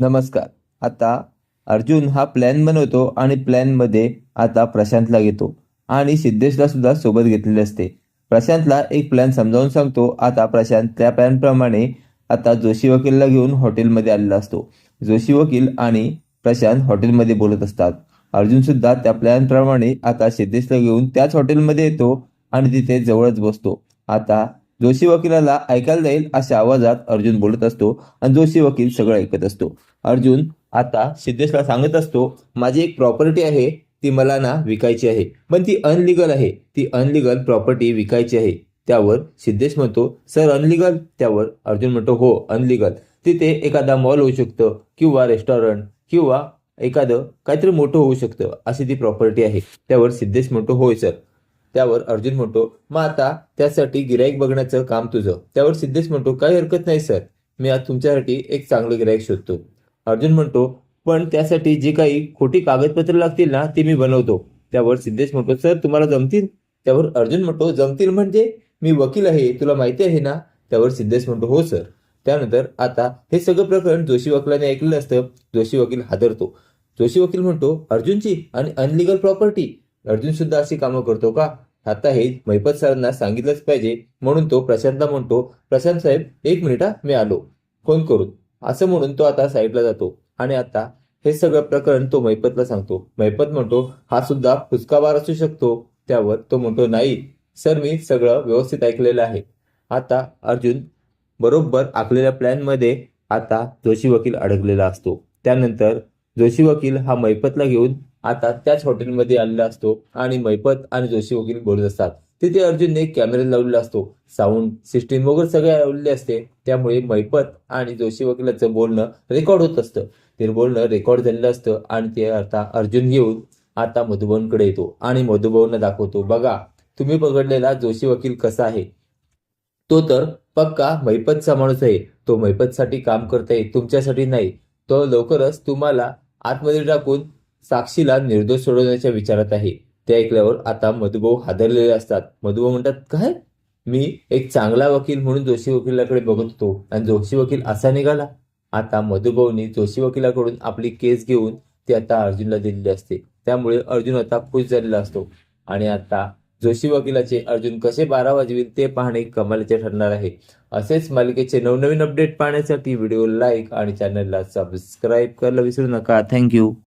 नमस्कार. आता अर्जुन हा प्लॅन बनवतो आणि प्लॅनमध्ये आता प्रशांतला घेतो आणि सिद्धेशला सुद्धा सोबत घेतलेले असते. प्रशांतला एक प्लॅन समजावून सांगतो. आता प्रशांत त्या प्लॅनप्रमाणे आता जोशी वकीलला घेऊन हॉटेलमध्ये आलेला असतो. जोशी वकील आणि प्रशांत हॉटेलमध्ये बोलत असतात. अर्जुन सुद्धा त्या प्लॅनप्रमाणे आता सिद्धेशला घेऊन त्याच हॉटेलमध्ये येतो आणि तिथे जवळच बसतो. आता जोशी वकिलाला ऐकायला जाईल अशा आवाजात अर्जुन बोलत असतो आणि जोशी वकील सगळं ऐकत असतो. अर्जुन आता सिद्धेशला सांगत असतो माझी एक प्रॉपर्टी आहे ती मला ना विकायची आहे. पण ती अनलिगल आहे. ती अनलिगल प्रॉपर्टी विकायची आहे. त्यावर सिद्धेश म्हणतो सर अनलिगल त्यावर अर्जुन म्हणतो हो अनलिगल तिथे एखादा मॉल होऊ शकतं किंवा रेस्टॉरंट किंवा एखादं काहीतरी मोठं होऊ शकतं अशी ती प्रॉपर्टी आहे. त्यावर सिद्धेश म्हणतो होय सर. त्यावर अर्जुन म्हणतो मग आता त्यासाठी गिराईक बघण्याचं काम तुझं. त्यावर सिद्धेश म्हणतो काही हरकत नाही सर. मी आज तुमच्यासाठी एक चांगलं गिराईक शोधतो. अर्जुन म्हणतो पण त्यासाठी जी काही खोटी कागदपत्र लागतील ना ती मी बनवतो. त्यावर सिद्धेश म्हणतो सर तुम्हाला जमतील? त्यावर अर्जुन म्हणतो जमतील म्हणजे? मी वकील आहे तुला माहिती आहे ना? त्यावर सिद्धेश म्हणतो हो सर. त्यानंतर आता हे सगळं प्रकरण जोशी वकिलाने ऐकलेलं असतं. जोशी वकील हादरतो. जोशी वकील म्हणतो अर्जुनची आणि अनलिगल प्रॉपर्टी अर्जुन सुद्धा अशी कामं करतो का? आता हे महिपत सरांना सांगितलंच पाहिजे. म्हणून तो प्रशांतला म्हणतो प्रशांत साहेब एक मिनिट मी आलो. फोन करून असं म्हणून तो आता साईडला जातो. आणि आता हे सगळं प्रकरण तो महिपतला सांगतो. महिपत म्हणतो हा सुद्धा फुसकाबार असू शकतो. त्यावर तो म्हणतो नाही सर मी सगळं व्यवस्थित ऐकलेलं आहे. आता अर्जुन बरोबर आखलेल्या प्लॅनमध्ये आता जोशी वकील अडकलेला असतो. त्यानंतर जोशी वकील हा मैपतला घेऊन आता त्याच हॉटेलमध्ये आलेला असतो आणि मैपत आणि जोशी वगैरे बोलत असतात. तिथे अर्जुनने कॅमेरा लावलेला असतो. साऊंड सिस्टीम वगैरे सगळे लावलेले असते. त्यामुळे मैपत आणि जोशी वकिलाचं बोलणं रेकॉर्ड होत असतं. ते बोलणं रेकॉर्ड झालेलं असतं आणि ते आता अर्जुन घेऊन आता मधुबनकडे येतो आणि मधुभवन दाखवतो. बघा तुम्ही पकडलेला जोशी वकील कसा आहे? तो तर पक्का मैपतचा माणूस आहे. तो मैपतसाठी काम करतोय तुमच्यासाठी नाही. तो लवकरच तुम्हाला आतमध्ये टाकून साक्षीला निर्दोष सोडवण्याच्या विचारात आहे. ते ऐकल्यावर आता मधुभाऊ हादरलेले असतात. मधुभाऊ म्हणतात काय? मी एक चांगला वकील म्हणून जोशी वकिलाकडे बघत होतो आणि जोशी वकील असा निघाला. आता मधुभाऊनी जोशी वकिलाकडून आपली केस घेऊन ती आता अर्जुनला दिलेली असते. त्यामुळे अर्जुन आता खुश झालेला असतो. आणि आता जोशी वकिलाचे अर्जुन कसे बारा वाजवील ते पाहणे कमालीचे ठरणार आहे. असेच मालिकेचे नवनवीन अपडेट पाहण्यासाठी व्हिडिओ लाईक आणि चॅनलला सबस्क्राईब करायला विसरू नका. थँक्यू.